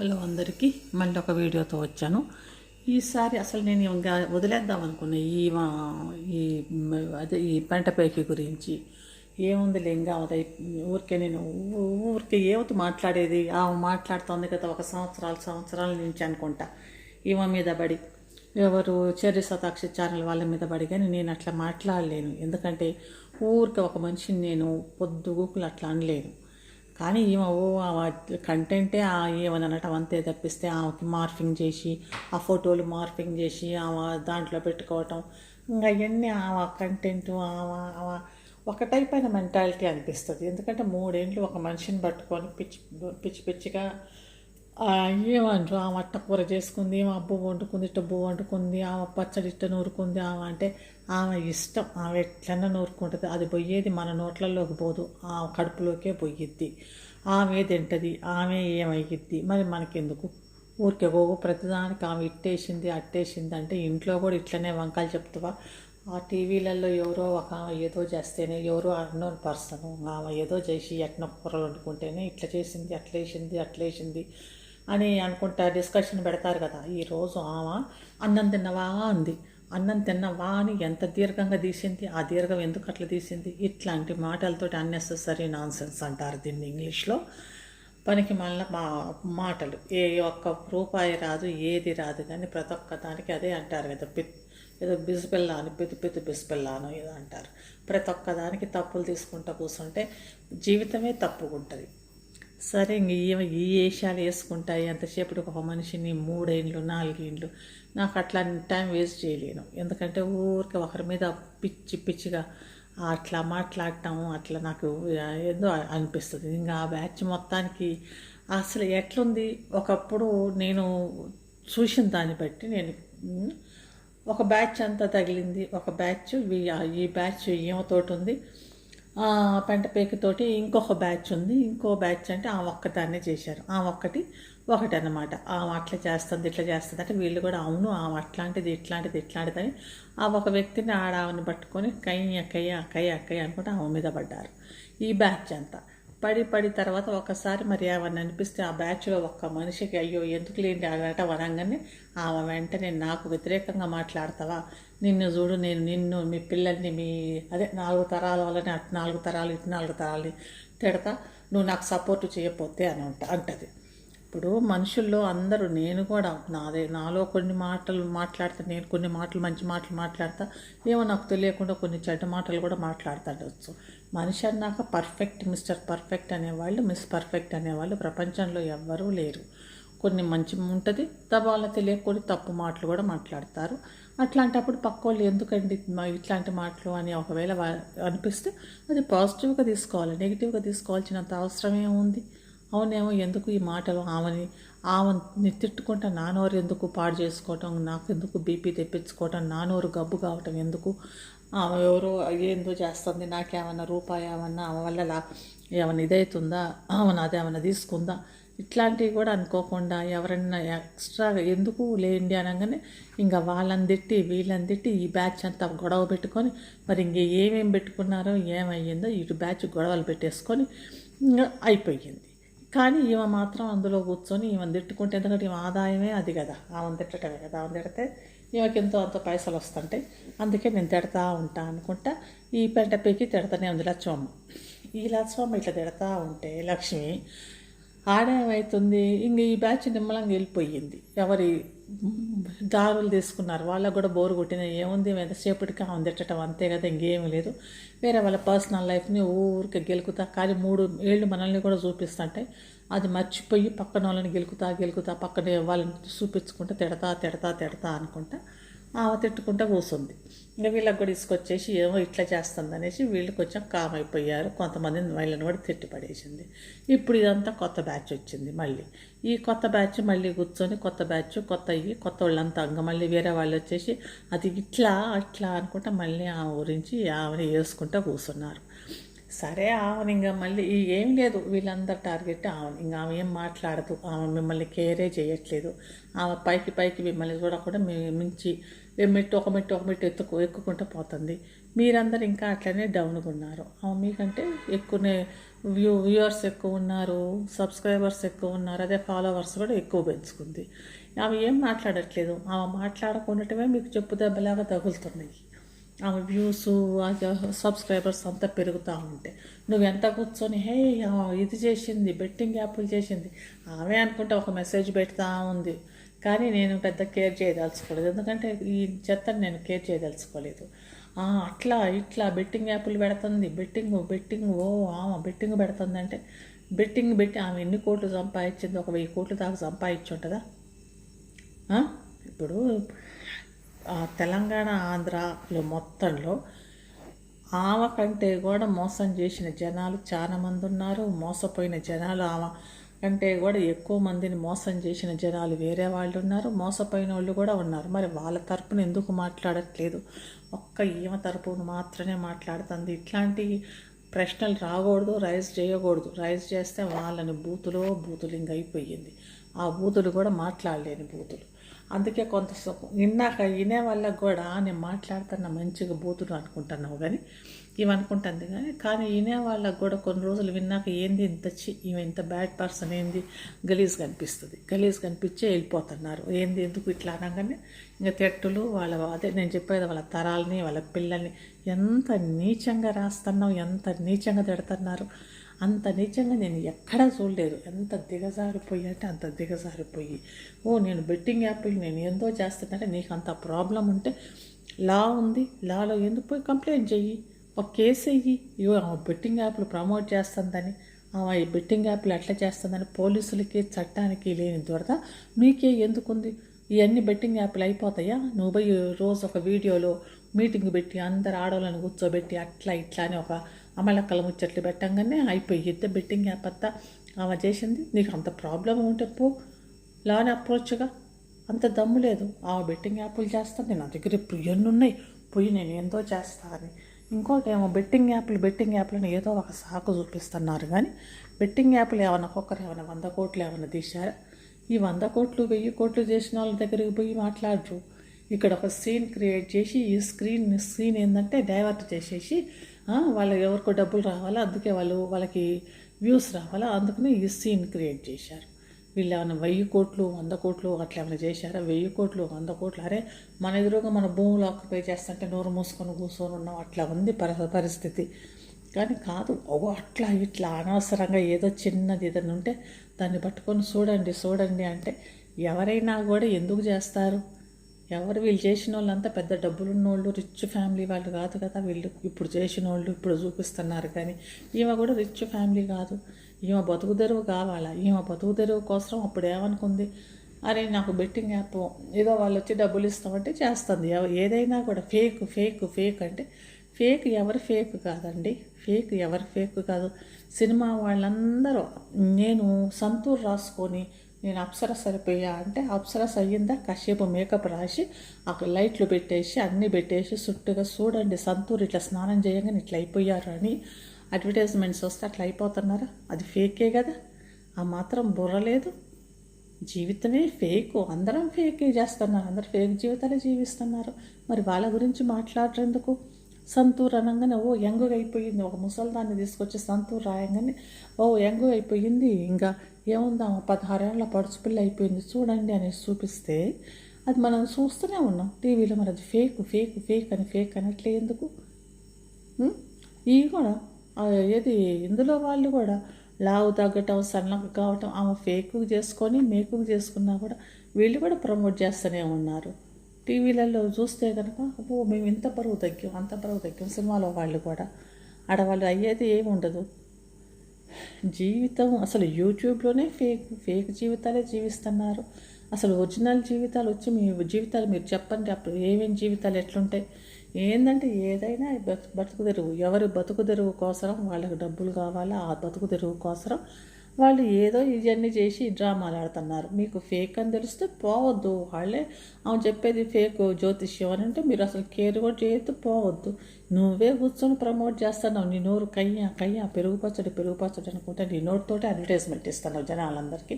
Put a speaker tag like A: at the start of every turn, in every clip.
A: Hello అందరికీ. మళ్ళీ ఒక వీడియోతో వచ్చాను. ఈసారి అసలు నేను ఇంకా వదిలేద్దాం అనుకున్నా. ఈ ఈ అదే ఈ పంట పేకి గురించి. ఏముంది ఇంకా అదే ఊరికే నేను ఊరికే ఏమిటి మాట్లాడేది? ఆమె మాట్లాడుతోంది కదా ఒక సంవత్సరాలు సంవత్సరాల నుంచి అనుకుంటా. ఈమె మీద పడి. ఎవరు చెర్రి శతాక్షి ఛానల్ వాళ్ళ మీద పడి కానీ నేను అట్లా మాట్లాడలేను. ఎందుకంటే ఊరికే ఒక మనిషిని నేను పొద్దుగూకులు అట్లా అనలేను. కానీ ఈమె ఓ కంటెంటే ఏమని అనటం అంతే తప్పిస్తే ఆమెకి మార్ఫింగ్ చేసి ఆ ఫోటోలు మార్ఫింగ్ చేసి ఆమె దాంట్లో పెట్టుకోవటం ఇంకా అవన్నీ ఆమె కంటెంట్ ఆమె ఆమె ఒక టైప్ అయిన మెంటాలిటీ అనిపిస్తుంది. ఎందుకంటే మూడేండ్లు ఒక మనిషిని పట్టుకొని పిచ్చి పిచ్చి పిచ్చిగా ఏమంటారు? ఆమె అట్ట కూర చేసుకుంది ఆమె అబ్బు వండుకుంది ఇట్టబ్బు వండుకుంది ఆమె పచ్చడి ఇట్ట నూరుకుంది ఆమె అంటే ఆమె ఇష్టం. ఆమె ఎట్లన్నా నూరుకుంటుంది. అది పోయేది మన నోట్లలోకి పోదు. ఆ కడుపులోకే పోయిద్ది. ఆమె తింటది ఆమె ఏమయ్యిద్ది? మరి మనకెందుకు? ఊరికే గోగు ప్రతిదానికి ఆమె ఇట్టేసింది అట్టేసింది అంటే ఇంట్లో కూడా ఇట్లనే వంకాయలు చెప్తావా? ఆ టీవీలలో ఎవరో ఒక ఆమె ఏదో చేస్తేనే ఎవరో అన్నోన్ పర్సన్ ఆమె ఏదో చేసి ఎట్న కూరలు వండుకుంటేనే ఇట్లా చేసింది అట్లేసింది అట్లేసింది. అని అనుకుంటా డిస్కషన్ పెడతారు కదా ఈరోజు ఆమె అన్నం తిన్నవా అంది. అన్నం తిన్నవా అని ఎంత దీర్ఘంగా తీసింది ఆ దీర్ఘం ఎందుకు అట్లా తీసింది? ఇట్లాంటి మాటలతోటి అన్నెసెసరీ నాన్సెన్స్ అంటారు దీన్ని ఇంగ్లీష్లో పనికి మళ్ళీ మా మాటలు ఏ ఒక్క రూపాయి రాదు ఏది రాదు కానీ ప్రతి ఒక్క దానికి అదే అంటారు. కదా పిత్ ఏదో బిజిపిల్ల అని పితు పితు బిజిపిల్ల అని ఏదో అంటారు. ప్రతి ఒక్క దానికి తప్పులు తీసుకుంటూ కూర్చుంటే జీవితమే తప్పుకుంటుంది. సరే ఇంక ఈ వేషాలు వేసుకుంటాయి. ఎంతసేపటికి ఒక మనిషిని మూడేండ్లు నాలుగేండ్లు. నాకు అట్లా టైం వేస్ట్ చేయలేను. ఎందుకంటే ఊరికే ఒకరి మీద పిచ్చి పిచ్చిగా అట్లా మాట్లాడటం అట్లా నాకు ఏదో అనిపిస్తుంది. ఇంకా ఆ బ్యాచ్ మొత్తానికి అసలు ఎట్లుంది? ఒకప్పుడు నేను చూసిన దాన్ని బట్టి నేను ఒక బ్యాచ్ అంతా తగిలింది. ఒక బ్యాచ్ ఈ బ్యాచ్ ఏమతోటి ఉంది. పెంటపేకతోటి ఇంకొక బ్యాచ్ ఉంది. ఇంకో బ్యాచ్ అంటే ఆ ఒక్కదాన్నే చేశారు. ఆ ఒక్కటి ఒకటి అన్నమాట ఆమె అట్లా చేస్తుంది ఇట్లా చేస్తుంది అంటే వీళ్ళు కూడా అవును ఆమె అట్లాంటిది ఇట్లాంటిది ఇట్లాంటిది అని ఆ ఒక వ్యక్తిని ఆడావిని పట్టుకొని కయ్య కయ్య అక్కయ్య అక్కయ్య అనుకుంటే ఆమె మీద పడ్డారు. ఈ బ్యాచ్ అంతా. పడి పడి తర్వాత ఒకసారి మరి ఏమన్నా అనిపిస్తే ఆ బ్యాచ్లో ఒక్క మనిషికి అయ్యో ఎందుకు లేని అనట అనగానే ఆమె వెంటనే నాకు వ్యతిరేకంగా మాట్లాడతావా? నిన్ను చూడు నేను నిన్ను మీ పిల్లల్ని మీ అదే నాలుగు తరాల వల్లనే అటు నాలుగు తరాలు ఇటు నాలుగు తరాలని తిడతా నువ్వు నాకు సపోర్ట్ చేయకపోతే అని అంట అంటది. ఇప్పుడు మనుషుల్లో అందరూ నేను కూడా నాదే నాలో కొన్ని మాటలు మాట్లాడతా నేను కొన్ని మాటలు మంచి మాటలు మాట్లాడతా ఏమో నాకు తెలియకుండా కొన్ని చెడ్డ మాటలు కూడా మాట్లాడుతుండొచ్చు మనిషి అన్నాక పర్ఫెక్ట్ మిస్టర్ పర్ఫెక్ట్ అనేవాళ్ళు మిస్ పర్ఫెక్ట్ అనేవాళ్ళు ప్రపంచంలో ఎవ్వరూ లేరు. కొన్ని మంచి ఉంటుంది దబాల తెలియకూడదు తప్పు మాటలు కూడా మాట్లాడతారు. అట్లాంటప్పుడు పక్క వాళ్ళు ఎందుకండి ఇట్లాంటి మాటలు అని ఒకవేళ అనిపిస్తే అది పాజిటివ్గా తీసుకోవాలి నెగిటివ్గా తీసుకోవాల్సినంత అవసరం ఏముంది అవునేమో ఎందుకు ఈ మాటలు ఆమెని ఆమెని తిట్టుకుంటా నానోరు ఎందుకు పాడు చేసుకోవటం నాకు ఎందుకు బీపీ తెప్పించుకోవటం నానోరు గబ్బు కావటం ఎందుకు? ఆమె ఎవరో ఏందో చేస్తుంది నాకేమన్నా రూపాయి ఏమన్నా ఆమె వల్ల లా ఏమైనా ఇదవుతుందా ఆమె ఏమైనా తీసుకుందా? ఇట్లాంటివి కూడా అనుకోకుండా ఎవరన్నా ఎక్స్ట్రాగా ఎందుకు లేండి అనగానే ఇంకా వాళ్ళని తిట్టి వీళ్ళని తిట్టి ఈ బ్యాచ్ అంతా గొడవ పెట్టుకొని మరి ఇంక ఏమేమి పెట్టుకున్నారో ఏమయ్యిందో ఇటు బ్యాచ్ గొడవలు పెట్టేసుకొని ఇంకా అయిపోయింది. కానీ ఈమె మాత్రం అందులో కూర్చొని ఈమెను తిట్టుకుంటే ఎందుకంటే ఈమె ఆదాయమే అది కదా ఆమెను తిట్టడమే కదా ఆమెను తిడితే ఈమెకి ఎంతో అంత పైసలు వస్తుంటాయి. అందుకే నేను తిడతా ఉంటా అనుకుంటా. ఈ పెంట పీకి తిడతానే ఉంది లక్ష్మమ్మ. ఈ లక్ష్మమ్మ ఇట్లా తిడతా ఉంటే లక్ష్మి ఆడేమవుతుంది ఇంక ఈ బ్యాచ్ నిమ్మలంగా వెళ్ళిపోయింది. ఎవరి దారులు తీసుకున్నారు. వాళ్ళకు కూడా బోరు కొట్టిన ఏముంది? ఎంతసేపటికి ఆమె తిట్టడం అంతే కదా ఇంకేమీ లేదు. వేరే వాళ్ళ పర్సనల్ లైఫ్ని ఊరికే గెలుకుతా కానీ మూడు ఏళ్ళు మనల్ని కూడా చూపిస్తుంటే అది మర్చిపోయి పక్కన వాళ్ళని గెలుకుతా గెలుకుతా పక్కన వాళ్ళని చూపించుకుంటా తిడతా తిడతా తిడతా అనుకుంటా. ఆమె తిట్టుకుంటా కూసుంది. ఇంకా వీళ్ళకి కూడా తీసుకొచ్చేసి ఏమో ఇట్లా చేస్తుంది అనేసి వీళ్ళు కొంచెం కామ్ అయిపోయారు. కొంతమంది వీళ్ళని కూడా తిట్టి పడేసింది ఇప్పుడు ఇదంతా కొత్త బ్యాచ్ వచ్చింది మళ్ళీ. ఈ కొత్త బ్యాచ్ మళ్ళీ కూర్చొని కొత్త బ్యాచ్ కొత్త ఇవి కొత్త వాళ్ళంతా ఇంకా మళ్ళీ వేరే వాళ్ళు వచ్చేసి అది ఇట్లా అట్లా అనుకుంటా మళ్ళీ ఆమె గురించి ఆమెని వేసుకుంటా కూర్చున్నారు సరే ఆమెను ఇంకా మళ్ళీ ఏం లేదు. వీళ్ళందరూ టార్గెట్ ఆమె. ఇంకా ఆమె ఏం మాట్లాడదు. ఆమె మిమ్మల్ని కేరే చేయట్లేదు. ఆమె పైకి పైకి మిమ్మల్ని చూడకుండా మీ మించి మెట్టు ఒక మెట్టు ఒక మెట్టు ఎత్తుకు ఎక్కుకుంటూ పోతుంది. మీరందరూ ఇంకా అట్లనే డౌన్గా ఉన్నారు. ఆమె మీకంటే ఎక్కువనే వ్యూ వ్యూవర్స్ ఎక్కువ ఉన్నారు. సబ్స్క్రైబర్స్ ఎక్కువ ఉన్నారు. అదే ఫాలోవర్స్ కూడా ఎక్కువ పెంచుకుంది. ఆమె ఏం మాట్లాడట్లేదు. ఆమె మాట్లాడకుండటమే మీకు చెప్పు దెబ్బలాగా తగులుతున్నాయి. ఆమె వ్యూస్ సబ్స్క్రైబర్స్ అంతా పెరుగుతూ ఉంటే. నువ్వు ఎంత కూర్చొని హే ఆ, ఇది చేసింది బెట్టింగ్ యాప్లు చేసింది. ఆమె అనుకుంటే ఒక మెసేజ్ పెడతా ఉంది. కానీ నేను పెద్ద కేర్ చేయదలుచుకోలేదు. ఎందుకంటే ఈ చెత్తను నేను కేర్ చేయదలుచుకోలేదు. అట్లా ఇట్లా బెట్టింగ్ యాప్లు పెడుతుంది. బెట్టింగ్ బెట్టింగ్ ఓ ఆమె బెట్టింగ్ పెడుతుంది అంటే బెట్టింగ్ పెట్టి ఆమె ఎన్ని కోట్లు సంపాదించింది? ఒక వెయ్యి కోట్లు దాకా సంపాదించి ఉంటుందా ఇప్పుడు తెలంగాణ ఆంధ్రాలో మొత్తంలో ఆమె కంటే కూడా మోసం చేసిన జనాలు చాలా మంది ఉన్నారు. మోసపోయిన జనాలు ఆమె కంటే కూడా ఎక్కువ మందిని మోసం చేసిన జనాలు వేరే వాళ్ళు ఉన్నారు. మోసపోయిన వాళ్ళు కూడా ఉన్నారు. మరి వాళ్ళ తరపున ఎందుకు మాట్లాడట్లేదు? ఒక్క ఈమె తరపున మాత్రమే మాట్లాడుతుంది. ఇట్లాంటి ప్రశ్నలు రాకూడదు రైజ్ చేయకూడదు. రైజ్ చేస్తే వాళ్ళని బూతులో బూతులు అయిపోయింది. ఆ బూతులు కూడా మాట్లాడలేని బూతులు. అందుకే కొంత సుఖం. విన్నాక వినే వల్ల కూడా నేను మాట్లాడుతున్నా మంచిగా బూతులు అనుకుంటున్నావు కానీ ఇవి అనుకుంటుంది కానీ కానీ వినే వాళ్ళకు కూడా కొన్ని రోజులు విన్నాక ఏంది ఇంత చి ఈమె ఇంత బ్యాడ్ పర్సన్ ఏంది? గలీజ్ కనిపిస్తుంది. గలీజ్ కనిపించే వెళ్ళిపోతున్నారు. ఏంది ఎందుకు ఇట్లా అనగానే ఇంకా తెట్టులు వాళ్ళ అదే నేను చెప్పేది వాళ్ళ తరాలని వాళ్ళ పిల్లల్ని ఎంత నీచంగా రాస్తున్నావు ఎంత నీచంగా తిడుతున్నారు. అంత నీచంగా నేను ఎక్కడా చూడలేదు. ఎంత దిగజారిపోయి అంటే అంత దిగజారిపోయి. ఓ నేను బెట్టింగ్ యాప్లు నేను ఎంతో చేస్తానంటే నీకు అంత ప్రాబ్లం ఉంటే లా ఉంది. లాలో ఎందుకు పోయి కంప్లైంట్ చెయ్యి? ఒక కేసు వెయ్యి ఇవో ఆమె బెట్టింగ్ యాప్లు ప్రమోట్ చేస్తుందని ఆమె ఈ బెట్టింగ్ యాప్లు ఎట్లా చేస్తుందని పోలీసులకి చట్టానికి లేని దొరద మీకే ఎందుకుంది? ఇవన్నీ బెట్టింగ్ యాప్లు అయిపోతాయా? నువ్వు పోయి రోజు ఒక వీడియోలో మీటింగ్ పెట్టి అందరు ఆడవాళ్ళని కూర్చోబెట్టి అట్లా ఇట్లా అని ఒక అమలక్కల ముచ్చట్లు పెట్టంగానే అయిపోయిద్ద బెట్టింగ్ యాప్ అంతా ఆమె చేసింది నీకు అంత ప్రాబ్లం ఉంటే పో. లాని అప్రోచ్గా అంత దమ్ము లేదు. ఆ బెట్టింగ్ యాప్లు చేస్తాను నేను నా దగ్గర ఇప్పుడు ఎన్ని ఉన్నాయి? పోయి నేను ఎంతో చేస్తాను అని. ఇంకోటి ఏమో బెట్టింగ్ యాప్లు బెట్టింగ్ యాప్లను ఏదో ఒక సాకు చూపిస్తున్నారు కానీ బెట్టింగ్ యాప్లు ఏమైనా ఒక్కొక్కరు ఏమైనా వంద కోట్లు ఏమైనా తీశారా? ఈ వంద కోట్లు వెయ్యి కోట్లు చేసిన వాళ్ళ దగ్గరికి పోయి మాట్లాడరు ఇక్కడ ఒక సీన్ క్రియేట్ చేసి ఈ స్క్రీన్ సీన్ ఏంటంటే డైవర్ట్ చేసేసి వాళ్ళకి ఎవరికో డబ్బులు రావాలా? అందుకే వాళ్ళు వాళ్ళకి వ్యూస్ రావాలా? అందుకనే ఈ సీన్ క్రియేట్ చేశారు. వీళ్ళు ఏమైనా వెయ్యి కోట్లు వంద కోట్లు అట్లా ఏమైనా చేశారా? వెయ్యి కోట్లు వంద కోట్లు? అరే మన ఎదురుగా మన భూములు ఆక్యుపై చేస్తుంటే నోరు మూసుకొని కూర్చొని ఉన్నాం. అట్లా ఉంది పరి పరిస్థితి. కానీ కాదు ఓ అట్లా ఇట్లా అనవసరంగా ఏదో చిన్నది ఏదైనా ఉంటే దాన్ని పట్టుకొని చూడండి చూడండి అంటే ఎవరైనా కూడా ఎందుకు చేస్తారు? ఎవరు వీళ్ళు చేసిన వాళ్ళంతా పెద్ద డబ్బులు ఉన్నోళ్ళు రిచ్ ఫ్యామిలీ వాళ్ళు కాదు కదా వీళ్ళు. ఇప్పుడు చేసిన వాళ్ళు ఇప్పుడు చూపిస్తున్నారు కానీ ఈమె కూడా రిచ్ ఫ్యామిలీ కాదు. ఈమె బతుకు తెరువు కావాలా? ఈమె బతుకు తెరువు కోసం అప్పుడు ఏమనుకుంది? అరే నాకు బెట్టింగ్ యాప్ ఏదో వాళ్ళు వచ్చి డబ్బులు ఇస్తామంటే చేస్తుంది. ఏదైనా కూడా ఫేక్ ఫేక్ ఫేక్ అంటే ఫేక్ ఎవరు ఫేక్ కాదండి. ఫేక్ ఎవరు ఫేక్ కాదు. సినిమా వాళ్ళందరూ నేను సంతూర్ రాసుకొని నేను అప్సర సరిపోయా అంటే అప్సరస్ అయ్యిందా కాసేపు మేకప్ రాసి అక్కడ లైట్లు పెట్టేసి అన్నీ పెట్టేసి చుట్టుగా చూడండి సంతూర్ ఇట్లా స్నానం చేయగానే ఇట్లా అయిపోయారు అని అడ్వర్టైజ్మెంట్స్ వస్తే అట్లా అయిపోతున్నారా? అది ఫేకే కదా. ఆ మాత్రం బుర్ర లేదు. జీవితమే ఫేక్. అందరం ఫేక్ చేస్తున్నారు. అందరు ఫేక్ జీవితాలే జీవిస్తున్నారు. మరి వాళ్ళ గురించి మాట్లాడేందుకు సంతూర్ అనగానే ఓ యంగుగా అయిపోయింది ఒక ముసల్దాన్ని తీసుకొచ్చి సంతూర్ రాయంగానే ఓ యంగు అయిపోయింది ఇంకా ఏముందా పదహారేళ్ళ పడుచుపిల్ల అయిపోయింది. చూడండి అనేసి చూపిస్తే అది మనం చూస్తూనే ఉన్నాం. టీవీలో మరి అది ఫేక్ ఫేక్ ఫేక్ అని ఫేక్ అనట్లే ఎందుకు? ఇవి కూడా ఏది ఇందులో వాళ్ళు కూడా లావు తగ్గటం సన్నగా కావటం ఆమె ఫేక్ చేసుకొని మేకు చేసుకున్నా కూడా వీళ్ళు కూడా ప్రమోట్ చేస్తూనే ఉన్నారు. టీవీలలో చూస్తే కనుక ఓ మేము ఇంత బరువు తగ్గాం అంత బరువు తగ్గాం సినిమాలో వాళ్ళు కూడా. ఆడవాళ్ళు అయ్యేది ఏమి ఉండదు జీవితం అసలు యూట్యూబ్లోనే ఫేక్ ఫేక్ జీవితాలే జీవిస్తున్నారు. అసలు ఒరిజినల్ జీవితాలు వచ్చి మీ జీవితాలు మీరు చెప్పండి అప్పుడు ఏమేమి జీవితాలు ఎట్లుంటాయి? ఏంటంటే ఏదైనా బతుకు తెరువు. ఎవరి బతుకు తెరువు కోసరం వాళ్ళకి డబ్బులు కావాలా? ఆ బతుకు తెరువు కోసరం వాళ్ళు ఏదో ఇవన్నీ చేసి డ్రామాలు ఆడుతున్నారు. మీకు ఫేక్ అని తెలిస్తే పోవద్దు వాళ్ళే ఆమె చెప్పేది ఫేక్ జ్యోతిష్యం అని అంటే మీరు అసలు కేర్ కూడా చేయొద్దు పోవద్దు. నువ్వే కూర్చొని ప్రమోట్ చేస్తున్నావు నీ నోరు కయ్యా కయ్యా పెరుగు పచ్చడి పెరుగు పచ్చడి అనుకుంటే నీ నోటితోటి అడ్వర్టైజ్మెంట్ ఇస్తున్నావు జనాలందరికీ.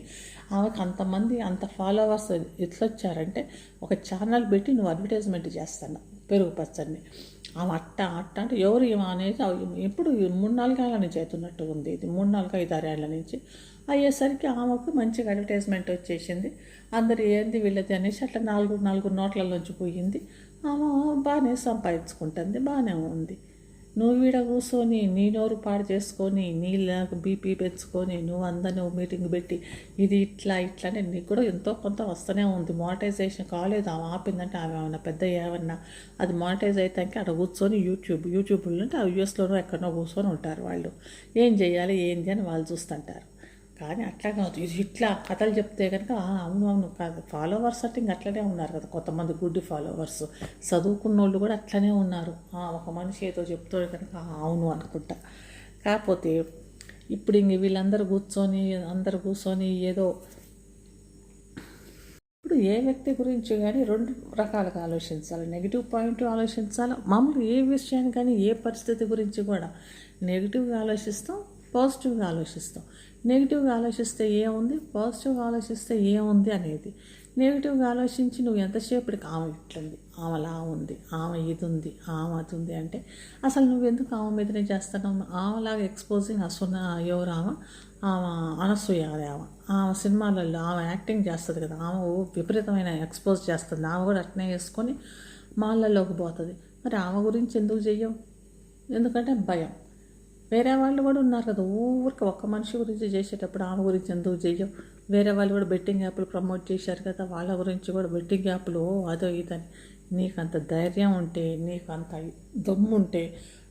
A: ఆమెకు అంతమంది అంత ఫాలోవర్స్ ఎట్లొచ్చారంటే ఒక ఛానల్ పెట్టి నువ్వు అడ్వర్టైజ్మెంట్ చేస్తున్నావు పెరుగు పచ్చడిని. ఆమె అట్ట అట్ట అంటే ఎవరు ఏమో అనేది ఎప్పుడు మూడు నాలుగు ఏళ్ళ నుంచి అవుతున్నట్టు ఉంది ఇది. మూడు నాలుగు ఐదు ఆరు నుంచి. అయ్యేసరికి ఆమెకు మంచిగా అడ్వర్టైజ్మెంట్ వచ్చేసింది. అందరు ఏంది వీళ్ళది అనేసి అట్లా నాలుగు నాలుగు నోట్లలోంచి పోయింది. ఆమె బాగానే సంపాదించుకుంటుంది బాగానే ఉంది. నువ్వు వీడ కూర్చొని నీ నోరు పాడు చేసుకొని నీళ్ళకు బీపీ పెంచుకొని నువ్వు అందరినీ మీటింగ్ పెట్టి ఇది ఇట్లా ఇట్లా అంటే నీకు కూడా ఎంతో కొంత వస్తూనే ఉంది. మానిటైజేషన్ కాలేదు. ఆమె ఆపిందంటే ఆమె ఏమన్నా పెద్ద ఏమన్నా అది మానిటైజ్ అయితే అక్కడ కూర్చొని యూట్యూబ్ యూట్యూబ్లో అంటే ఆ యూఎస్లోనూ ఎక్కడో కూర్చొని ఉంటారు వాళ్ళు. ఏం చేయాలి ఏంది అని వాళ్ళు చూస్తుంటారు. కానీ అట్లా కాదు. ఇది ఇట్లా కథలు చెప్తే కనుక అవును అవును. కాదు ఫాలోవర్స్ అంటే ఇంక అట్లనే ఉన్నారు కదా. కొంతమంది గుడ్ ఫాలోవర్స్ చదువుకున్న వాళ్ళు కూడా అట్లనే ఉన్నారు. ఒక మనిషి ఏదో చెప్తే కనుక అవును అనుకుంటా. కాకపోతే ఇప్పుడు ఇంక వీళ్ళందరూ కూర్చొని అందరు కూర్చొని ఏదో ఇప్పుడు ఏ వ్యక్తి గురించి కానీ రెండు రకాలుగా ఆలోచించాలి. నెగిటివ్ పాయింట్ ఆలోచించాలి? మామూలు ఏ విషయాన్ని కానీ ఏ పరిస్థితి గురించి కూడా నెగిటివ్గా ఆలోచిస్తాం పాజిటివ్గా ఆలోచిస్తాం. నెగిటివ్గా ఆలోచిస్తే ఏముంది? పాజిటివ్గా ఆలోచిస్తే ఏముంది అనేది. నెగిటివ్గా ఆలోచించి నువ్వు ఎంతసేపటికి ఆమె ఇట్లుంది? ఆమెలా ఉంది? ఆమె ఇది ఉంది? ఆమె అది ఉంది అంటే అసలు నువ్వు ఎందుకు ఆమె మీదనే చేస్తున్నావు? ఆమెలాగా ఎక్స్పోజింగ్ అసున్న ఎవరు ఆమె? ఆమె అనసూయ ఆమె. ఆమె సినిమాలలో ఆమె యాక్టింగ్ చేస్తుంది కదా ఆమె ఓ విపరీతమైన ఎక్స్పోజ్ చేస్తుంది. ఆమె కూడా అట్నే వేసుకొని మాలలోకి పోతుంది. మరి ఆమె గురించి ఎందుకు చెయ్యవు? ఎందుకంటే భయం. వేరే వాళ్ళు కూడా ఉన్నారు కదా ఊరికి ఒక్క మనిషి గురించి చేసేటప్పుడు ఆమె గురించి ఎందుకు చెయ్యవు వేరే వాళ్ళు కూడా బెట్టింగ్ యాప్లు ప్రమోట్ చేశారు కదా వాళ్ళ గురించి కూడా బెట్టింగ్ యాప్లు ఓ అదో ఇదని. నీకు అంత ధైర్యం ఉంటే నీకు అంత దమ్ము ఉంటే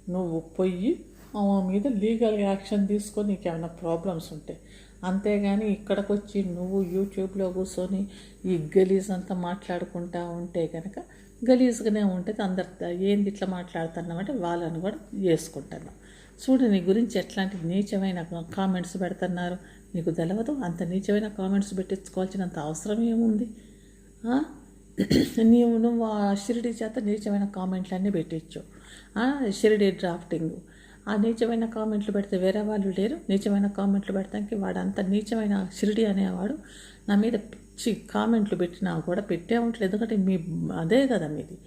A: నువ్వు పోయి ఆమె మీద లీగల్ యాక్షన్ తీసుకొని నీకు ఏమైనా ప్రాబ్లమ్స్ ఉంటాయి అంతేగాని ఇక్కడికి వచ్చి నువ్వు యూట్యూబ్లో కూర్చొని ఈ గలీజ్ అంతా మాట్లాడుకుంటా ఉంటే కనుక గలీజ్గానే ఉంటుంది అందరు ఏంది ఇట్లా మాట్లాడుతున్నామంటే వాళ్ళని కూడా చేసుకుంటున్నాం చూడు నీ గురించి ఎట్లాంటి నీచమైన కామెంట్స్ పెడుతున్నారు? నీకు తెలవదు? అంత నీచమైన కామెంట్స్ పెట్టించుకోవాల్సినంత అవసరం ఏముంది? నీవు నువ్వు ఆ షిరిడి చేత నీచమైన కామెంట్లన్నీ పెట్టించు. షిరిడి డ్రాఫ్టింగ్ ఆ నీచమైన కామెంట్లు పెడితే వేరే వాళ్ళు లేరు. నీచమైన కామెంట్లు పెడతానికి వాడు అంత నీచమైన షిరిడి అనేవాడు నా మీద పిచ్చి కామెంట్లు పెట్టినా కూడా పెట్టే ఉంటుంది ఎందుకంటే మీ అదే కదా మీది.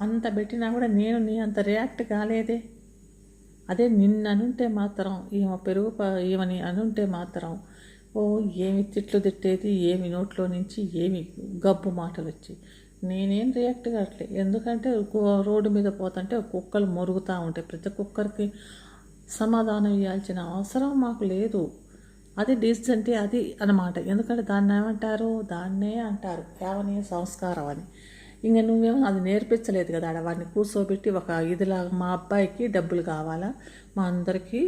A: అంత పెట్టినా కూడా నేను నీ అంత రియాక్ట్ కాలేదే. అదే నిన్ను అనుంటే మాత్రం ఈమె పెరుగు ప- ఈమెని అనుంటే మాత్రం ఓ ఏమి తిట్లు తిట్టేది ఏమి నోట్లో నుంచి ఏమి గబ్బు మాటలు వచ్చి. నేనేం రియాక్ట్ కావట్లే. ఎందుకంటే రోడ్డు మీద పోతుంటే కుక్కలు మొరుగుతూ ఉంటాయి. ప్రతి కుక్కరికి సమాధానం ఇవ్వాల్సిన అవసరం మాకు లేదు. అది డీసెంట్ అది అనమాట ఎందుకంటే దాన్ని ఏమంటారు దాన్నే అంటారు. ఏమని సంస్కారం అని. ఇంక నువ్వేమో అది నేర్పించలేదు కదా ఆడ వాడిని కూర్చోబెట్టి ఒక ఇదిలాగా మా అబ్బాయికి డబ్బులు కావాలా? మా అందరికీ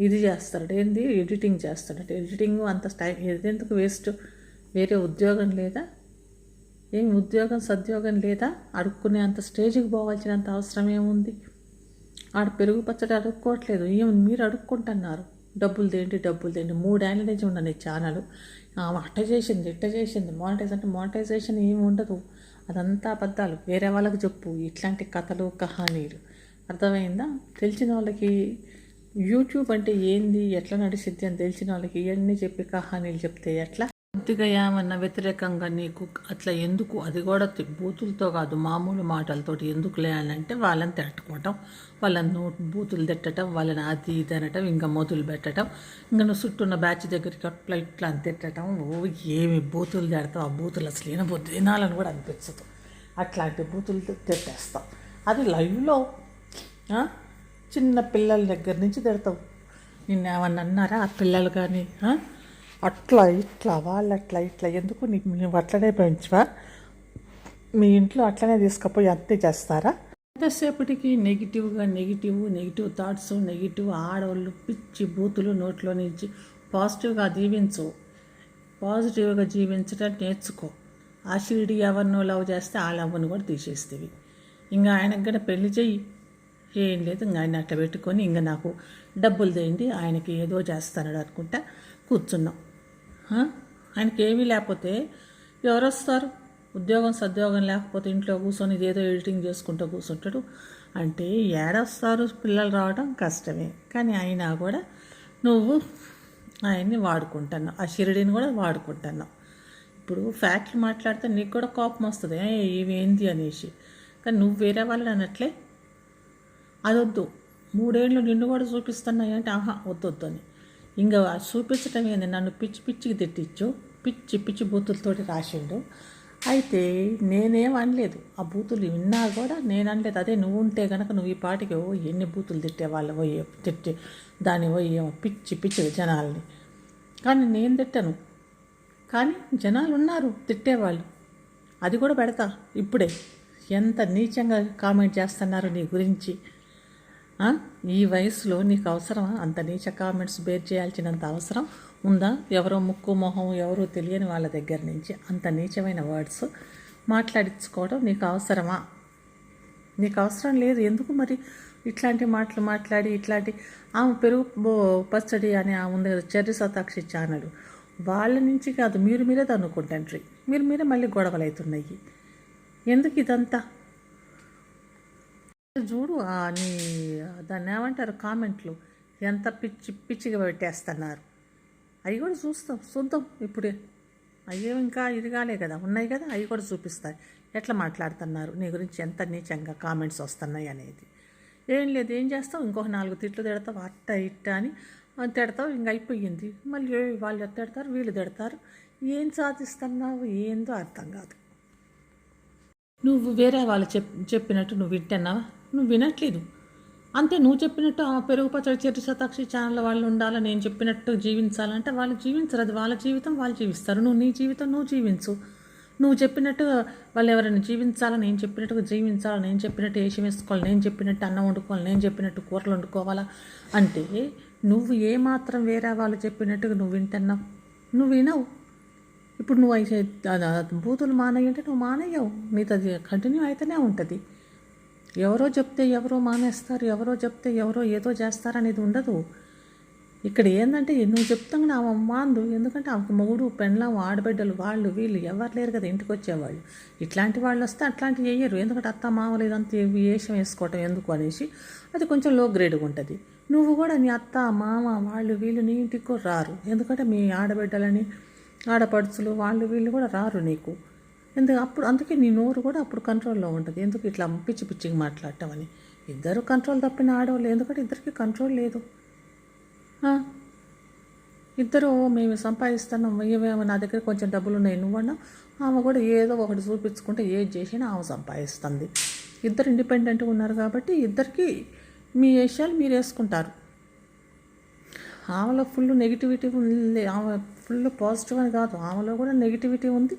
A: ఇది చేస్తాడు ఏంది? ఎడిటింగ్ చేస్తాడు ఎడిటింగ్ అంత టైం ఎందుకు వేస్ట్? వేరే ఉద్యోగం లేదా? ఏం ఉద్యోగం సద్యోగం లేదా? అడుక్కునే అంత స్టేజ్కి పోవాల్సినంత అవసరం ఏముంది? ఆడ పెరుగు పచ్చడి అడుక్కోవట్లేదు. ఏమి మీరు అడుక్కుంటున్నారు? డబ్బులు తేండి డబ్బులు తేండి మూడేళ్ళ నుంచి ఉండను ఈ ఛానల్ అట్ట చేసింది ఇట్ట చేసింది. మానిటైజ్ అంటే మానిటైజేషన్ ఏమి ఉండదు. అదంతా అబద్ధాలు. వేరే వాళ్ళకి చెప్పు. ఇట్లాంటి కథలు కహానీలు. అర్థమైందా? తెలిసిన వాళ్ళకి యూట్యూబ్ అంటే ఏంది? ఎట్లా నడిచిద్ది అని తెలిసిన వాళ్ళకి ఇవన్నీ చెప్పి కహానీలు చెప్తే ఎట్లా? కొద్దిగా ఏమన్నా వ్యతిరేకంగా నీకు అట్లా ఎందుకు? అది కూడా బూతులతో కాదు మామూలు మాటలతోటి ఎందుకు లేయాలంటే వాళ్ళని తిట్టుకోవటం వాళ్ళని బూతులు తిట్టడం వాళ్ళని అది ఇది అనటం ఇంకా మొదలు పెట్టడం ఇంకా నువ్వు చుట్టూన్న బ్యాచ్ దగ్గరికి అట్లా ఇట్లా అని తిట్టడం ఓ ఏమి బూతులు తిడతావు? ఆ బూతులు అసలు వినబోద్దు వినాలని కూడా అనిపించదు. అట్లాంటి బూతులు తిట్టేస్తావు అది లైవ్లో చిన్న పిల్లల దగ్గర నుంచి తిడతావు. నిన్నేమన్నా అన్నారా? ఆ పిల్లలు కానీ అట్లా ఇట్లా వాళ్ళు అట్లా ఇట్లా. ఎందుకు నీకు నువ్వు అట్లనే పెంచవా? మీ ఇంట్లో అట్లనే తీసుకుపోయి అంతే చేస్తారా? ఎంతసేపటికి నెగిటివ్గా నెగిటివ్ నెగిటివ్ థాట్స్ నెగిటివ్ ఆడవాళ్ళు పిచ్చి బూతులు నోట్లో నుంచి పాజిటివ్గా జీవించు పాజిటివ్గా జీవించడం నేర్చుకో. ఆ షీడి ఎవరినో లవ్ చేస్తే ఆ లవ్ని కూడా తీసేస్తేవి. ఇంకా ఆయనకు కూడా పెళ్ళి చెయ్యి. ఏం లేదు ఇంకా ఆయన అట్లా పెట్టుకొని ఇంకా నాకు డబ్బులు తేయండి ఆయనకి ఏదో చేస్తాడు అనుకుంటా కూర్చున్నాం. ఆయనకి ఏమీ లేకపోతే ఎవరు వస్తారు? ఉద్యోగం సద్యోగం లేకపోతే ఇంట్లో కూర్చొని ఇదేదో ఎడిటింగ్ చేసుకుంటూ కూర్చుంటాడు. అంటే ఏడొస్తారు పిల్లలు రావడం కష్టమే. కానీ అయినా కూడా నువ్వు ఆయన్ని వాడుకుంటున్నావు. ఆ షిరిడిని కూడా వాడుకుంటున్నావు. ఇప్పుడు ఫ్యాక్ట్లు మాట్లాడితే నీకు కూడా కోపం వస్తుంది. "ఏ, అనేసి. కానీ నువ్వు వేరే వాళ్ళని అనట్లే. అదొద్దు. మూడేళ్ళు నిన్ను కూడా చూపిస్తున్నాయి అంటే ఆహా వద్దొద్దు అని. ఇంకా చూపించటం ఏంది నన్ను పిచ్చి పిచ్చికి తిట్టించు పిచ్చి పిచ్చి బూతులతోటి రాసిండు. అయితే నేనేం అనలేదు. ఆ బూతులు విన్నా కూడా నేను అనలేదు. అదే నువ్వు ఉంటే కనుక నువ్వు ఈ పాటికి ఓ ఎన్ని బూతులు తిట్టే వాళ్ళు పోయి తిట్టి దాని పోయి ఏమో పిచ్చి పిచ్చి జనాల్ని. కానీ నేను తిట్టాను. కానీ జనాలు ఉన్నారు తిట్టేవాళ్ళు. అది కూడా పెడతా ఇప్పుడే. ఎంత నీచంగా కామెంట్ చేస్తున్నారు నీ గురించి. ఈ వయసులో నీకు అవసరమా? అంత నీచ కామెంట్స్ బేర్ చేయాల్సినంత అవసరం ఉందా? ఎవరో ముక్కు మొహం ఎవరో తెలియని వాళ్ళ దగ్గర నుంచి అంత నీచమైన వర్డ్స్ మాట్లాడించుకోవడం నీకు అవసరమా? నీకు అవసరం లేదు. ఎందుకు మరి ఇట్లాంటి మాటలు మాట్లాడి ఇట్లాంటి ఆమె పెరుగు బో- పచ్చడి అని ఆమె ఉంది కదా చెర్రి సతాక్షి ఛానల్. వాళ్ళ నుంచి కాదు మీరు మీరే తన్నుకుంటాండ్రి మీరు మీరే మళ్ళీ గొడవలు అవుతున్నాయి ఎందుకు ఇదంతా? చూడు నీ దాన్ని ఏమంటారు కామెంట్లు. ఎంత పిచ్చి పిచ్చిగా పెట్టేస్తున్నారు. అవి కూడా చూస్తాం చూద్దాం ఇప్పుడే. అయ్యో ఇంకా ఇది కాలే కదా ఉన్నాయి కదా అవి కూడా చూపిస్తాయి. ఎట్లా మాట్లాడుతున్నారు నీ గురించి ఎంత నీచంగా కామెంట్స్ వస్తున్నాయి అనేది. ఏం లేదు ఏం చేస్తావు? ఇంకొక నాలుగు తిట్లు తిడతావు అట్ట ఇట్ట అని. తిడతావు ఇంకా అయిపోయింది. మళ్ళీ వాళ్ళు తిడతారు వీళ్ళు తిడతారు. ఏం సాధిస్తున్నావు ఏందో అర్థం కాదు. నువ్వు వేరే వాళ్ళు చెప్ చెప్పినట్టు నువ్వు వింటున్నావా? నువ్వు వినట్లేదు. అంతే నువ్వు చెప్పినట్టు ఆ పెరుగు పచ్చడి చెట్టు శతాక్షి ఛానల్ వాళ్ళు ఉండాలి నేను చెప్పినట్టు జీవించాలంటే వాళ్ళు జీవించరు. అది వాళ్ళ జీవితం వాళ్ళు జీవిస్తారు. నువ్వు నీ జీవితం నువ్వు జీవించు. నువ్వు చెప్పినట్టు వాళ్ళు ఎవరైనా జీవించాలా? నేను చెప్పినట్టుగా జీవించాలా? నేను చెప్పినట్టు వేషం వేసుకోవాలి? నేను చెప్పినట్టు అన్నం వండుకోవాలి? నేను చెప్పినట్టు కూరలు వండుకోవాలా? అంటే నువ్వు ఏమాత్రం వేరే వాళ్ళు చెప్పినట్టుగా నువ్వు వింటున్నావు? నువ్వు వినవు. ఇప్పుడు నువ్వు అయితే బూతులు మానయ్యంటే నువ్వు మానేయవు నీతో అది కంటిన్యూ అయితేనే ఉంటుంది. ఎవరో చెప్తే ఎవరో మానేస్తారు ఎవరో చెప్తే ఎవరో ఏదో చేస్తారు అనేది ఉండదు. ఇక్కడ ఏంటంటే నువ్వు చెప్తాను ఆమె మాందు ఎందుకంటే ఆమెకు మొగుడు పెండ్లం ఆడబిడ్డలు వాళ్ళు వీళ్ళు ఎవరు లేరు కదా ఇంటికి వచ్చేవాళ్ళు. ఇట్లాంటి వాళ్ళు వస్తే అట్లాంటివి వేయరు ఎందుకంటే అత్త మామూలు ఇదంతా వేషం వేసుకోవటం ఎందుకు అనేసి అది కొంచెం లో గ్రేడ్గా ఉంటుంది. నువ్వు కూడా నీ అత్త మామ వాళ్ళు వీళ్ళు నీ ఇంటికి కూడా రారు. ఎందుకంటే మీ ఆడబిడ్డలని ఆడపడుచులు వాళ్ళు వీళ్ళు కూడా రారు నీకు. ఎందుకు? అప్పుడు అందుకే నీ నోరు కూడా అప్పుడు కంట్రోల్లో ఉంటుంది. ఎందుకు ఇట్లా పిచ్చి పిచ్చిగా మాట్లాడటం అని ఇద్దరు కంట్రోల్ తప్పిన ఆడవాళ్ళు ఎందుకంటే ఇద్దరికి కంట్రోల్ లేదు. ఇద్దరు మేము సంపాదిస్తున్నాం ఇవేమో నా దగ్గర కొంచెం డబ్బులు ఉన్నాయి నువ్వన్నా? ఆమె కూడా ఏదో ఒకటి చూపించుకుంటే ఏది చేసినా ఆమె సంపాదిస్తుంది. ఇద్దరు ఇండిపెండెంట్గా ఉన్నారు కాబట్టి ఇద్దరికి మీ విషయాలు మీరు వేసుకుంటారు. ఆమెలో ఫుల్ నెగిటివిటీ ఉంది. ఆమె ఫుల్ పాజిటివ్ అని కాదు. ఆమెలో కూడా నెగిటివిటీ ఉంది.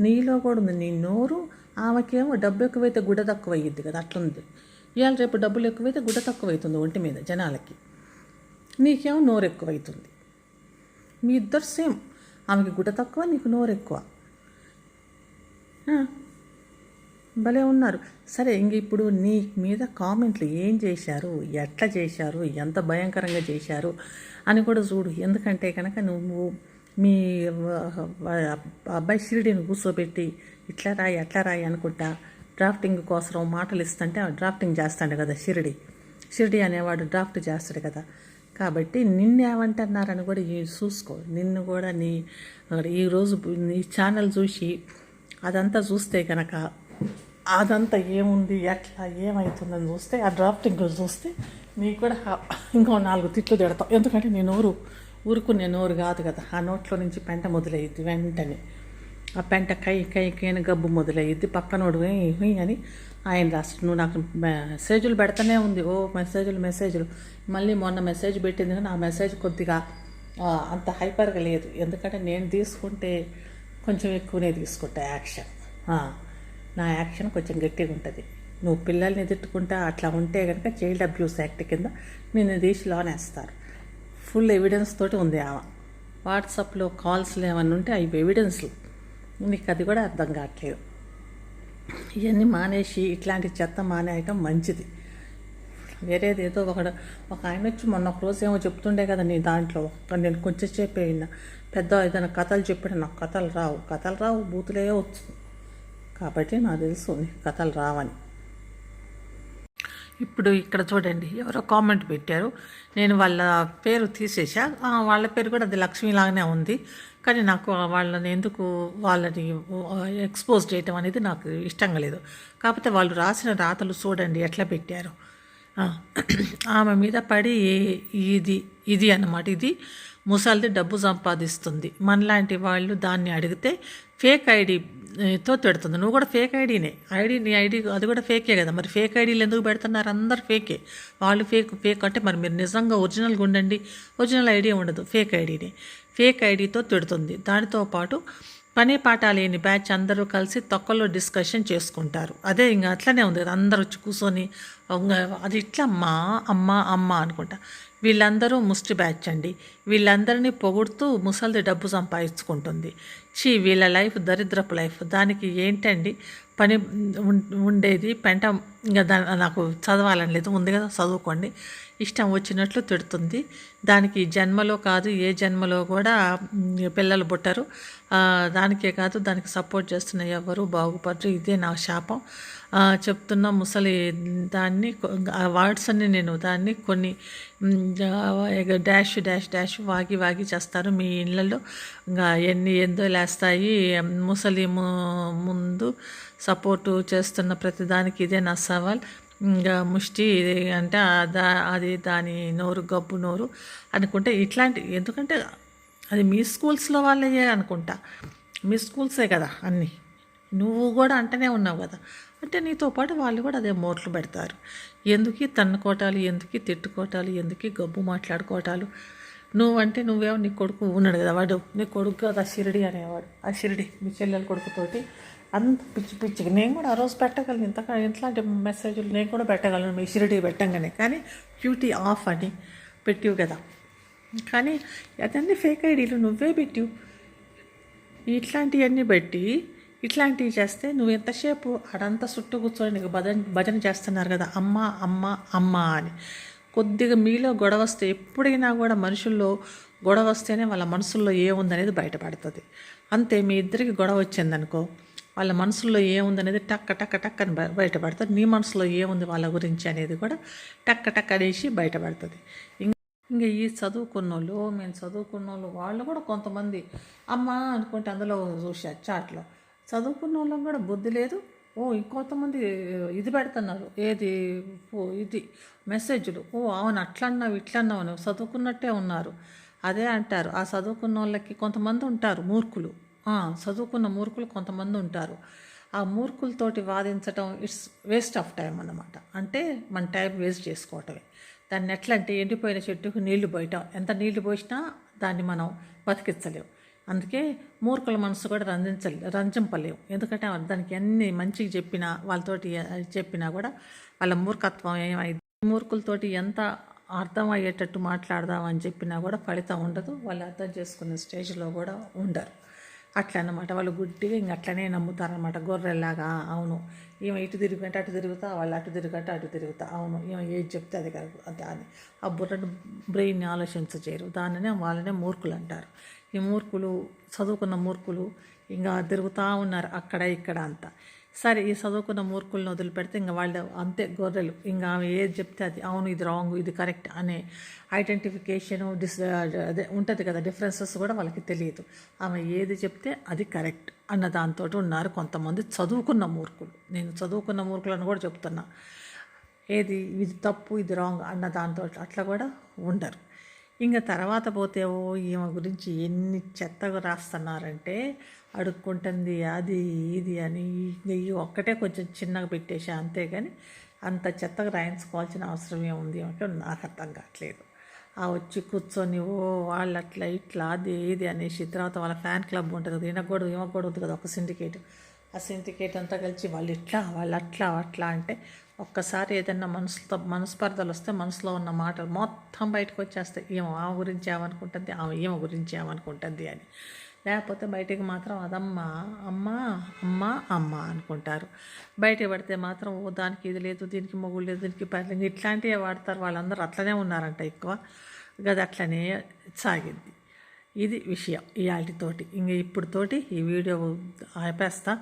A: నీలో కూడా ఉంది నీ నోరు ఆమెకేమో డబ్బు ఎక్కువైతే గుడ్డ తక్కువ అయ్యిద్ది కదా అట్లుంది. ఇవాళ రేపు డబ్బులు ఎక్కువైతే గుడ్డ తక్కువ అవుతుంది ఒంటి మీద జనాలకి. నీకేమో నోరు ఎక్కువైతుంది. అవుతుంది మీ ఇద్దరు సేమ్. ఆమెకి గుడ్డ తక్కువ నీకు నోరు ఎక్కువ. భలే ఉన్నారు. సరే ఇంక ఇప్పుడు నీ మీద కామెంట్లు ఏం చేశారు ఎట్లా చేశారు ఎంత భయంకరంగా చేశారు అని కూడా చూడు. ఎందుకంటే కనుక నువ్వు మీ అబ్బాయి షిరిడీని కూర్చోబెట్టి ఇట్లా రాయి అట్లా రాయి అనుకుంటా డ్రాఫ్టింగ్ కోసం మాటలు ఇస్తుంటే ఆ డ్రాఫ్టింగ్ చేస్తాడు కదా షిరిడి. షిరిడి అనేవాడు డ్రాఫ్ట్ చేస్తాడు కదా. కాబట్టి నిన్నేమంటున్నారని కూడా ఈ చూసుకో. నిన్ను కూడా నీ ఈరోజు నీ ఛానల్ చూసి అదంతా చూస్తే కనుక అదంతా ఏముంది ఎట్లా ఏమవుతుందని చూస్తే ఆ డ్రాఫ్టింగ్ చూస్తే నీకు కూడా ఇంకో నాలుగు తిట్లు తిడతావు ఎందుకంటే నేను నోరు ఊరుకునే నోరు కాదు కదా. ఆ నోట్లో నుంచి పెంట మొదలయ్యిద్ది వెంటనే. ఆ పెంట కై కై కైన గబ్బు మొదలయ్యిద్ది. పక్కనోడు "ఏయ్, అని ఆయన రాస్తాడు. నువ్వు నాకు మెసేజ్లు పెడతానే ఉంది. ఓ మెసేజ్లు మెసేజ్లు మళ్ళీ మొన్న మెసేజ్ పెట్టింది కానీ ఆ మెసేజ్ కొద్దిగా అంత హైపర్గా లేదు. ఎందుకంటే నేను తీసుకుంటే కొంచెం ఎక్కువనే తీసుకుంటా యాక్షన్. నా యాక్షన్ కొంచెం గట్టిగా ఉంటుంది. నువ్వు పిల్లల్ని తిట్టుకుంటా అట్లా ఉంటే కనుక చైల్డ్ అబ్యూస్ యాక్ట్ కింద నిన్ను తీసి లోనేస్తారు. ఫుల్ ఎవిడెన్స్ తోటి ఉంది ఆమె. వాట్సాప్లో కాల్స్లో ఏమన్నా ఉంటే అవి ఎవిడెన్స్లు. నీకు అది కూడా అర్థం కావట్లేదు. ఇవన్నీ మానేసి ఇట్లాంటి చెత్త మానేయటం మంచిది. వేరేది ఏదో ఒకడు ఒక ఆయన వచ్చి మొన్న ఒక రోజు ఏమో చెప్తుండే కదా నీ దాంట్లో ఒక్క నేను కొంచెం సేపు అయినా. పెద్ద ఏదైనా కథలు చెప్పాడు నాకు కథలు రావు. కథలు రావు బూతులే వచ్చు కాబట్టి నాకు తెలుసు నీకు కథలు రావని. ఇప్పుడు ఇక్కడ చూడండి ఎవరో కామెంట్ పెట్టారు. నేను వాళ్ళ పేరు తీసేసా వాళ్ళ పేరు కూడా అది లక్ష్మిలాగానే ఉంది. కానీ నాకు వాళ్ళని ఎందుకు వాళ్ళని ఎక్స్పోజ్ చేయటం అనేది నాకు ఇష్టంగా లేదు. కాకపోతే వాళ్ళు రాసిన రాతలు చూడండి ఎట్లా పెట్టారు. ఆమె మీద పడి ఇది ఇది అన్నమాట. ఇది ముసలిది డబ్బు సంపాదిస్తుంది. మనలాంటి వాళ్ళు దాన్ని అడిగితే ఫేక్ ఐడితో పెడుతుంది నువ్వు కూడా ఫేక్ ఐడీనే. ఐడి నీ ఐడి అది కూడా ఫేకే కదా. మరి ఫేక్ ఐడీలు ఎందుకు పెడుతున్నారు? అందరు ఫేకే. వాళ్ళు ఫేక్ ఫేక్ అంటే మరి మీరు నిజంగా ఒరిజినల్గా ఉండండి ఒరిజినల్ ఐడి ఉండదు. ఫేక్ ఐడీనే. ఫేక్ ఐడితో తిడుతుంది దానితో పాటు పని పాట లేని బ్యాచ్ అందరూ కలిసి తొక్కలో డిస్కషన్ చేసుకుంటారు. అదే ఇంకా అట్లనే ఉంది కదా. అందరూ వచ్చి కూర్చొని అది ఇట్లా అమ్మా అమ్మ అమ్మ అనుకుంటా. వీళ్ళందరూ ముష్టి బ్యాచ్ అండి. వీళ్ళందరినీ పొగుడుతూ ముసలిది డబ్బు సంపాదించుకుంటుంది. చీ వీళ్ళ లైఫ్ దరిద్రపు లైఫ్. దానికి ఏంటండి? పని ఉండేది. పెంట ఇంకా దాని నాకు చదవాలని లేదు. ఉంది కదా చదువుకోండి. ఇష్టం వచ్చినట్లు తిడుతుంది. దానికి జన్మలో కాదు ఏ జన్మలో కూడా పిల్లలు పుట్టరు. దానికే కాదు దానికి సపోర్ట్ చేస్తున్న ఎవరు బాగుపడరు. ఇదే నా శాపం. చెప్తున్న ముసలి దాన్ని ఆ వర్డ్స్ అన్ని నేను దాన్ని కొన్ని డాష్ డాష్ డాష్ వాగి వాగి చేస్తారు. మీ ఇళ్ళల్లో ఇంకా ఎన్ని ఎందో లేస్తాయి. ముసలి ముందు సపోర్టు చేస్తున్న ప్రతిదానికి ఇదే నా సవాల్. ఇంకా ముష్టి ఇది అంటే దా- అది దాని నోరు గబ్బు నోరు అనుకుంటే ఇట్లాంటి ఎందుకంటే అది మీ స్కూల్స్లో వాళ్ళే అనుకుంటా. మీ స్కూల్సే కదా అన్నీ. నువ్వు కూడా అంటనే ఉన్నావు కదా. అంటే నీతో పాటు వాళ్ళు కూడా అదే మోట్లు పెడతారు. ఎందుకు తన్నుకోటాలు ఎందుకు తిట్టుకోటాలు ఎందుకు గబ్బు మాట్లాడుకోవటాలు నువ్వంటే నువ్వేమో నీ కొడుకు ఉన్నాడు కదా వాడు. నీ కొడుకు కదా షిరిడి అనేవాడు. ఆ షిరిడి మీ చెల్లెల కొడుకుతోటి. అంత పిచ్చి పిచ్చిగా నేను కూడా ఆ రోజు పెట్టగలను. ఇంత ఇట్లాంటి మెసేజ్లు నేను కూడా పెట్టగలను. మెచ్యూరిటీ షిరిడి పెట్టంగానే. కానీ క్యూటీ ఆఫ్ అని పెట్టివు కదా. కానీ అదన్నీ ఫేక్ ఐడీలు నువ్వే పెట్టివు. ఇట్లాంటివన్నీ పెట్టి ఇట్లాంటివి చేస్తే నువ్వు ఎంతసేపు ఆడంతా చుట్టూ కూర్చొని నీకు భజన భజన చేస్తున్నారు కదా. అమ్మ అమ్మ అమ్మ అని. కొద్దిగా మీలో గొడవ వస్తే ఎప్పుడైనా కూడా మనుషుల్లో గొడవ వస్తేనే వాళ్ళ మనసుల్లో ఏముందనేది బయటపడుతుంది. అంతే మీ ఇద్దరికి గొడవ వచ్చిందనుకో వాళ్ళ మనసులో ఏముందనేది టక్క టక్క టక్ అని బయటపడుతుంది నీ మనసులో ఏముంది వాళ్ళ గురించి అనేది కూడా టక్క టక్ అనేసి బయటపడుతుంది. ఇంకా ఈ చదువుకున్న వాళ్ళు మేము చదువుకున్న వాళ్ళు వాళ్ళు కూడా కొంతమంది అమ్మ అనుకుంటే అందులో చూసా చాట్లో చదువుకున్న వాళ్ళకి కూడా బుద్ధి లేదు. ఓ ఇంకొంతమంది ఇది పెడుతున్నారు. ఏది? ఓ ఇది. మెసేజ్లు. ఓ అవును అట్లా అన్నావు ఇట్లా అన్నావు చదువుకున్నట్టే ఉన్నారు. అదే అంటారు. ఆ చదువుకున్న వాళ్ళకి కొంతమంది ఉంటారు మూర్ఖులు. చదువుకున్న మూర్ఖులు కొంతమంది ఉంటారు. ఆ మూర్ఖులతోటి వాదించటం ఇట్స్ వేస్ట్ ఆఫ్ టైం అన్నమాట. అంటే మన టైం వేస్ట్ చేసుకోవటమే. దాన్ని ఎట్లా అంటే ఎండిపోయిన చెట్టుకు నీళ్ళు పోయటం. ఎంత నీళ్ళు పోసినా దాన్ని మనం బతికించలేము అందుకే మూర్ఖుల మనసు కూడా రంజించలే రంజింపలేము ఎందుకంటే దానికి ఎన్ని మంచిగా చెప్పినా వాళ్ళతోటి చెప్పినా కూడా వాళ్ళ మూర్ఖత్వం ఏమైంది? మూర్ఖులతోటి ఎంత అర్థం అయ్యేటట్టు మాట్లాడదామని చెప్పినా కూడా ఫలితం ఉండదు. వాళ్ళు అర్థం చేసుకునే స్టేజ్లో కూడా ఉండరు. అట్లా అనమాట వాళ్ళు గుడ్డిగా ఇంక అట్లనే నమ్ముతారనమాట గొర్రెల్లాగా అవును. ఈమె ఇటు తిరిగంటే అటు తిరుగుతా వాళ్ళు అటు తిరిగంటే అటు తిరుగుతా అవును. ఈమె ఏది చెప్తే అది కాదు దాన్ని ఆ బుర్రను బ్రెయిన్ని ఆలోచించచేయరు దానినే వాళ్ళనే మూర్ఖులు అంటారు ఈ మూర్ఖులు చదువుకున్న మూర్ఖులు ఇంకా తిరుగుతూ ఉన్నారు అక్కడ ఇక్కడ అంతా. సరే ఈ చదువుకున్న మూర్ఖులను వదిలిపెడితే ఇంకా వాళ్ళు అంతే గొర్రెలు. ఇంకా ఆమె ఏది చెప్తే అది. అవును ఇది రాంగ్ ఇది కరెక్ట్ అనే ఐడెంటిఫికేషను డిస్ అదే ఉంటుంది కదా డిఫరెన్సెస్ కూడా వాళ్ళకి తెలియదు. ఆమె ఏది చెప్తే అది కరెక్ట్ అన్న దాంతో ఉన్నారు కొంతమంది చదువుకున్న మూర్ఖులు. నేను చదువుకున్న మూర్ఖులను కూడా చెప్తున్నా. ఏది ఇది తప్పు ఇది రాంగ్ అన్న దాంతో అట్లా కూడా ఉండరు. ఇంకా తర్వాత పోతే ఓ ఈమె గురించి ఎన్ని చెత్తగా రాస్తున్నారంటే అడుక్కుంటుంది అది ఇది అని ఈ ఒక్కటే కొంచెం చిన్నగా పెట్టేసి అంతేగాని అంత చెత్తగా రాయించుకోవాల్సిన అవసరం ఏముంది అంటే నాకు అర్థం కావట్లేదు. ఆ వచ్చి కూర్చొని ఓ వాళ్ళు అట్లా ఇట్లా అది ఇది అనేసి తర్వాత వాళ్ళ ఫ్యాన్ క్లబ్ ఉంటుంది కదా వినకూడదు ఇవ్వకూడదు కూడా ఉంది కదా ఒక సిండికేట్. ఆ సిండికేట్ అంతా కలిసి వాళ్ళు ఇట్లా వాళ్ళు అట్లా అట్లా అంటే ఒక్కసారి ఏదైనా మనసుతో మనస్పర్ధలు వస్తే మనసులో ఉన్న మాటలు మొత్తం బయటకు వచ్చేస్తాయి. ఏమో ఆమె గురించి ఏమనుకుంటుంది ఆమె ఈమె గురించి ఏమనుకుంటుంది అని. లేకపోతే బయటికి మాత్రం అదమ్మ అమ్మ అమ్మ అమ్మ అనుకుంటారు. బయట పడితే మాత్రం ఓ దానికి ఇది లేదు దీనికి మొగుడు లేదు దీనికి పని లేదు. ఇట్లాంటివే వాడతారు. వాళ్ళందరూ అట్లనే ఉన్నారంట ఎక్కువ. గది అట్లనే సాగింది. ఇది విషయం ఇవాటితోటి ఇంక ఇప్పుడు తోటి ఈ వీడియో ఆపేస్తా.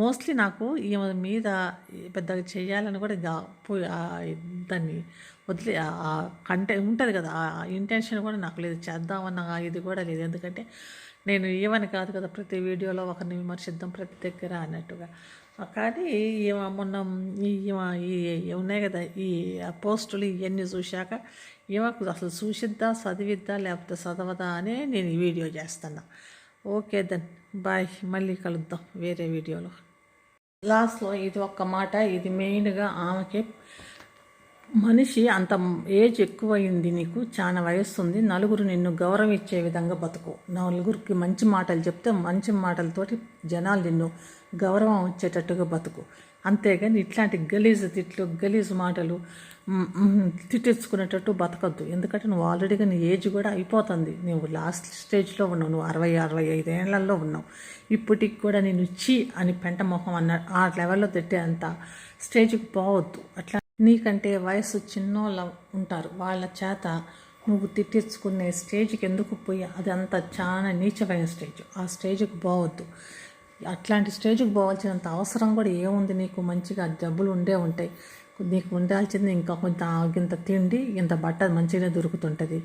A: మోస్ట్లీ నాకు ఈమె మీద పెద్దగా చేయాలని కూడా దాన్ని వదిలే కంటే ఉంటుంది కదా ఆ ఇంటెన్షన్ కూడా నాకు లేదు. చేద్దామన్న ఇది కూడా లేదు. ఎందుకంటే నేను ఏమని కాదు కదా ప్రతి వీడియోలో ఒకరిని విమర్శిద్దాం ప్రతి దగ్గర అన్నట్టుగా. కానీ ఈమె మొన్న ఈ ఈ ఈ ఉన్నాయి కదా ఈ పోస్టులు ఇవన్నీ చూశాక ఈమెకు అసలు చూసిద్దా చదివిద్దా లేకపోతే చదవదా అనే నేను ఈ వీడియో చేస్తున్నా. ఓకే దెన్ బాయ్ మళ్ళీ కలుద్దాం వేరే వీడియోలో. లాస్ట్లో ఇది ఒక్క మాట ఇది మెయిన్గా ఆమెకి మనిషి అంత ఏజ్ ఎక్కువైంది నీకు చాలా వయస్సు ఉంది నలుగురు నిన్ను గౌరవం ఇచ్చే విధంగా బతుకు. నలుగురికి మంచి మాటలు చెప్తే మంచి మాటలతోటి జనాలు నిన్ను గౌరవం వచ్చేటట్టుగా బతుకు. అంతేగాని ఇట్లాంటి గలీజు తిట్లు గలీజు మాటలు తిట్టించుకునేటట్టు బతకద్దు. ఎందుకంటే నువ్వు ఆల్రెడీగా నీ ఏజ్ కూడా అయిపోతుంది. నువ్వు లాస్ట్ స్టేజ్లో ఉన్నావు నువ్వు అరవై అరవై ఐదు ఏళ్ళలో ఉన్నావు. ఇప్పటికి కూడా నేను ఇచ్చి అని పెంట మొహం అన్న ఆ లెవెల్లో తిట్టే అంత స్టేజ్కి పోవద్దు. అట్లా నీకంటే వయసు చిన్నోళ్ళ ఉంటారు. వాళ్ళ చేత నువ్వు తిట్టించుకునే స్టేజ్కి ఎందుకు పోయి అదంతా చాలా నీచమైన స్టేజ్. ఆ స్టేజ్కి పోవద్దు. అట్లాంటి స్టేజ్కి పోవాల్సినంత అవసరం కూడా ఏముంది? నీకు మంచిగా డబ్బులు ఉండే ఉంటాయి. నీకు ఉండాల్సింది ఇంకా కొంత ఇంత తిండి ఇంత బట్ట మంచిగా దొరుకుతుంటుంది.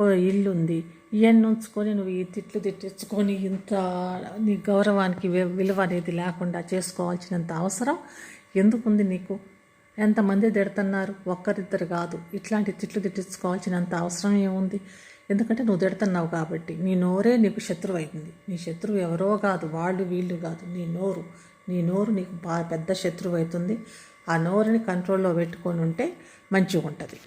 A: ఓ ఇల్లు ఉంది ఇవన్నీ ఉంచుకొని నువ్వు ఈ తిట్లు తిట్టించుకొని ఇంత నీ గౌరవానికి వి- విలువ అనేది లేకుండా చేసుకోవాల్సినంత అవసరం ఎందుకుంది నీకు? ఎంతమంది తిడుతున్నారు? ఒక్కరిద్దరు కాదు. ఇట్లాంటి తిట్లు తిట్టించుకోవాల్సినంత అవసరం ఏముంది? ఎందుకంటే నువ్వు తిడుతున్నావు కాబట్టి. నీ నోరే నీకు శత్రువు అయింది నీ శత్రువు ఎవరో కాదు. వాళ్ళు వీళ్ళు కాదు. నీ నోరు. నీ నోరు నీకు బాగా పెద్ద శత్రువు అవుతుంది ఆ నోరుని కంట్రోల్లో పెట్టుకొని ఉంటే మంచిగా ఉంటుంది